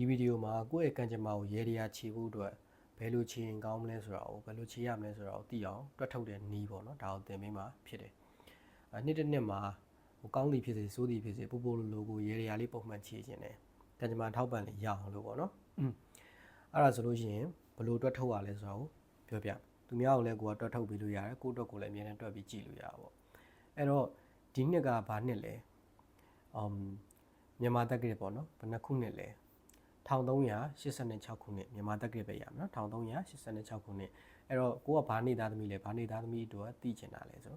ဒီဗီဒီယိုမှာကိုယ့်ရဲ့ကံကြမ္မာကိုရေရာခြေဖို့အတွက်ဘယ်လိုခြေရင်ကောင်းမလဲဆိုတာကိုဘယ်လိုခြေရမလဲဆိုတာကိုသိအောင်တွက်ထုတ်တဲ့နီးပေါ့နော်ဒါကိုသင်ပေးမှာဖြစ်တယ်အနှစ်တစ်နှစ်မှာဟိုကောင်းသည်ဖြစ်စေဆိုးသည်ဖြစ်စေပို့ပို့လိုလိုကိုရေရာလေးပုံမှန်ခြေခြင်းတယ်ကံကြမ္မာထောက်ပံ့လေးရအောင်လို့ပေါ့နော်อืมအဲ့ဒါဆိုလို့ရှိရင်ဘယ်လိုတွက်ထုတ်ရလဲဆိုတာကိုပြောပြသူများကိုလည်းကိုကတွက်ထုတ်ပြီးလို့ရတယ်ကိုယ့်အတွက်ကိုလည်းအမြဲတမ်းတွက်ပြီးကြည့်လို့ရတာပေါ့အဲ့တော့ဒီနှစ်ကဘာနှစ်လဲအမ်မြန်မာတက္ကရာပေါ့နော်ဘယ်နှစ်ခုနှစ်လဲ 1386ခုနှစ်မြန်မာတက္ကရာပဲရမယ်နော်1386ခုနှစ်အဲ့တော့ကိုကဘာနေသားသမီးလဲဘာနေသားသမီးတို့ကသိချင်တာလဲဆို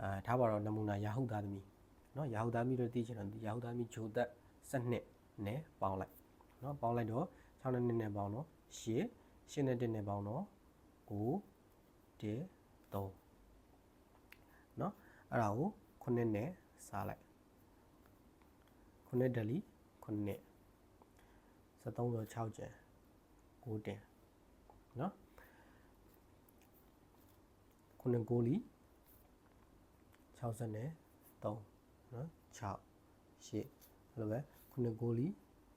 အာထားပါတော့နမူနာရာဟုသားသမီးနော်ရာဟုသားသမီးတို့သိချင်တော့ရာဟုသားသမီးဂျိုသက်12နဲ့ပေါင်းလိုက်နော်ပေါင်းလိုက်တော့6နဲ့2နဲ့ပေါင်းတော့8 8နဲ့1နဲ့ပေါင်းတော့9 1 3နော်အဲ့ဒါကို9နဲ့စားလိုက်9ဒလီ9နဲ့ 73ဆို6ကျန်9တင်နော်9ကိုလီ60နဲ့3နော်6 8အဲ့လိုပဲ9ကိုလီ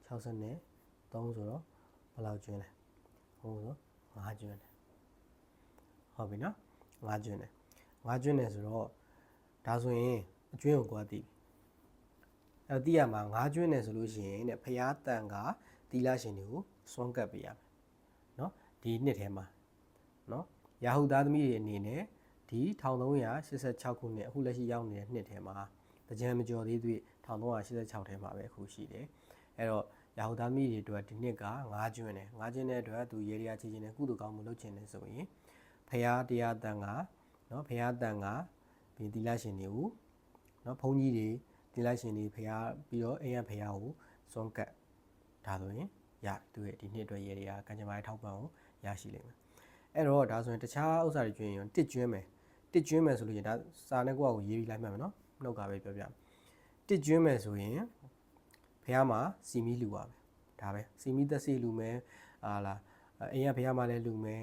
60နဲ့3ဆိုတော့ဘယ်လောက်ကျွန်းလဲဟိုဆို5ကျွန်းတယ်ဟုတ်ပြီနော်5ကျွန်းတယ်5ကျွန်းတယ်ဆိုတော့ဒါဆိုရင်အကျွန်းကိုကိုယ်ကသိပြီအဲ့တော့သိရမှာ5ကျွန်းတယ်ဆိုလို့ရှိရင်တဲ့ဖျားတန်က သီလရှင်တွေကိုစွန့်ကပ်ပေးရမယ်နော်ဒီနှစ်ထဲမှာနော်ရာဟုသားသမီးတွေအနေနဲ့ဒီ1386ခုနှစ်အခုလက်ရှိရောက်နေတဲ့နှစ်ထဲမှာတကြံမကျော်သေးသေး1386ထဲမှာပဲအခုရှိတယ်အဲ့တော့ရာဟုသားသမီးတွေအတွက်ဒီနှစ်က9ကျွန်းတယ်9ကျွန်းတဲ့အတွက်သူရေရာချီချင်းနဲ့ကုသိုလ်ကောင်းမှုလုပ်ချင်တယ်ဆိုရင်ဖျားတရားတန်ကနော်ဖျားတန်ကဒီသီလရှင်တွေကိုနော်ဘုန်းကြီးတွေသီလရှင်တွေဖျားပြီးတော့အိမ်ရဖျားကိုစွန့်ကပ် ဒါဆိုရင်ရသူရဲ့ဒီနှစ်အတွက်ရေတွေကကံကြမ္မာရေးထောက်ပံ့ကိုရရှိလိမ့်မယ်အဲ့တော့ဒါဆိုရင်တခြားဥစ္စာတွေကျွင်းရင်တစ်ကျွင်းမယ်တစ်ကျွင်းမယ်ဆိုလို့ရင်ဒါစာနဲ့ကိုယ့်အကိုရေးပြီးလိုက်မှတ်မယ်နော်နှုတ်ကပဲပြောပြမယ်တစ်ကျွင်းမယ်ဆိုရင်ဖះမှာစီမီလူပါပဲဒါပဲစီမီသက်စီလူမယ်အာလာအိမ်ကဖះမှာလည်းလူမယ်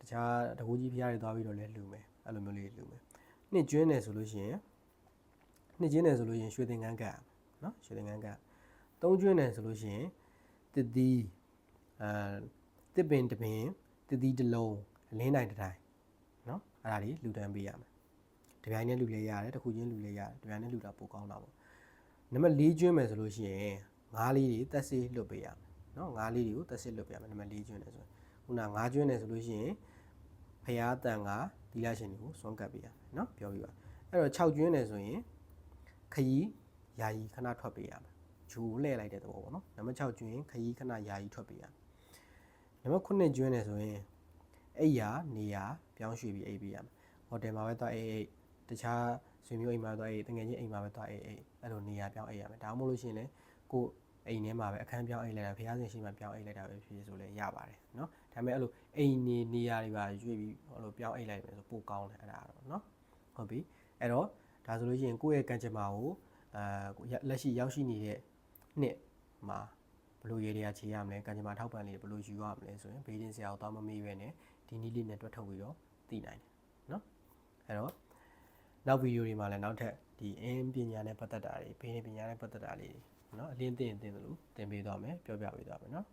တခြားတကူကြီးဖះတွေသွားပြီးတော့လည်းလူမယ်အဲ့လိုမျိုးလေးလူမယ်နှစ်ကျွင်းတယ်ဆိုလို့ရှိရင်နှစ်ကျွင်းတယ်ဆိုလို့ရှိရင်ရွှေသင်္ကန်းကတ်နော်ရွှေသင်္ကန်းကတ်သုံးကျွင်းတယ်ဆိုလို့ရှိရင် တသီးအဲတစ်ပင်တစ်ပင်တသီးတစ်လုံးအလင်းတိုင်းတစ်တိုင်းเนาะအဲ့ဒါလေးလူတန်းပေးရမယ်တပြိုင်နဲ့လူလဲရတယ်တစ်ခုချင်းလူလဲရတယ်တပြိုင်နဲ့လူတာပိုကောင်းတာပေါ့နံပါတ်၄ကျွန်းမယ်ဆိုလို့ရှိရင်ငါးလေးတွေတက်စေးလွတ်ပေးရမယ်เนาะငါးလေးတွေကိုတက်စေးလွတ်ပေးရမယ်နံပါတ်၄ကျွန်းတယ်ဆိုရင်ခုနငါးကျွန်းတယ်ဆိုလို့ရှိရင်ဖျားတန်ကသီလရှင်တွေကိုစွန့်ကပ်ပေးရမယ်เนาะပြောပြီးပါအဲ့တော့6ကျွန်းတယ်ဆိုရင်ခရီးယာယီခဏထွက်ပေးရမယ် ဂျူလှည့်လိုက်တဲ့သဘောပေါ့နော်နံပါတ်6ကျွင်းခရီးခဏယာယီထွက်ပေးရနံပါတ်9ကျွင်းနေဆိုရင်အိပ်ရာနေရာပြောင်းရွှေ့ပြီးအိပ်ပေးရမယ်ဟိုတယ်မှာပဲသွားအိပ်အိပ်တခြားဆွေမျိုးအိမ်မှာသွားအိပ်တငယ်ချင်းအိမ်မှာပဲသွားအိပ်အိပ်အဲ့လိုနေရာပြောင်းအိပ်ရမယ်ဒါမှမဟုတ်လို့ရှိရင်လည်းကိုယ်အိမ်ထဲမှာပဲအခန်းပြောင်းအိပ်လိုက်တာဖျားစင်ရှိမှပြောင်းအိပ်လိုက်တာပဲဖြစ်ဖြစ်ဆိုလည်းရပါတယ်เนาะဒါပေမဲ့အဲ့လိုအိမ်နေနေရာတွေပါရွှေ့ပြီးအဲ့လိုပြောင်းအိပ်လိုက်မယ်ဆိုပိုကောင်းတယ်အဲ့ဒါတော့เนาะဟုတ်ပြီအဲ့တော့ဒါဆိုလို့ရှိရင်ကိုယ့်ရဲ့ကံကြမ္မာကိုအာလက်ရှိရောက်ရှိနေတဲ့ နှစ်မှာဘလို့ရေတွေကခြေရမလဲကံကြမ္မာထောက်ပံ့လေးဘလို့ယူရမလဲဆိုရင်ဘေးဒင်းဆရာကိုတောင်းမမေးပဲနဲ့ဒီနည်းလေးနဲ့တွက်ထုတ်ပြီးတော့သိနိုင်တယ်เนาะအဲ့တော့နောက်ဗီဒီယိုတွေမှာလည်းနောက်ထပ်ဒီအင်းပညာနဲ့ပတ်သက်တာတွေဘေးဒင်းပညာနဲ့ပတ်သက်တာလေးတွေเนาะအလင်းသိရင်သိတယ်လို့သင်ပေးသွားမယ်ပြောပြပေးသွားမယ်เนาะ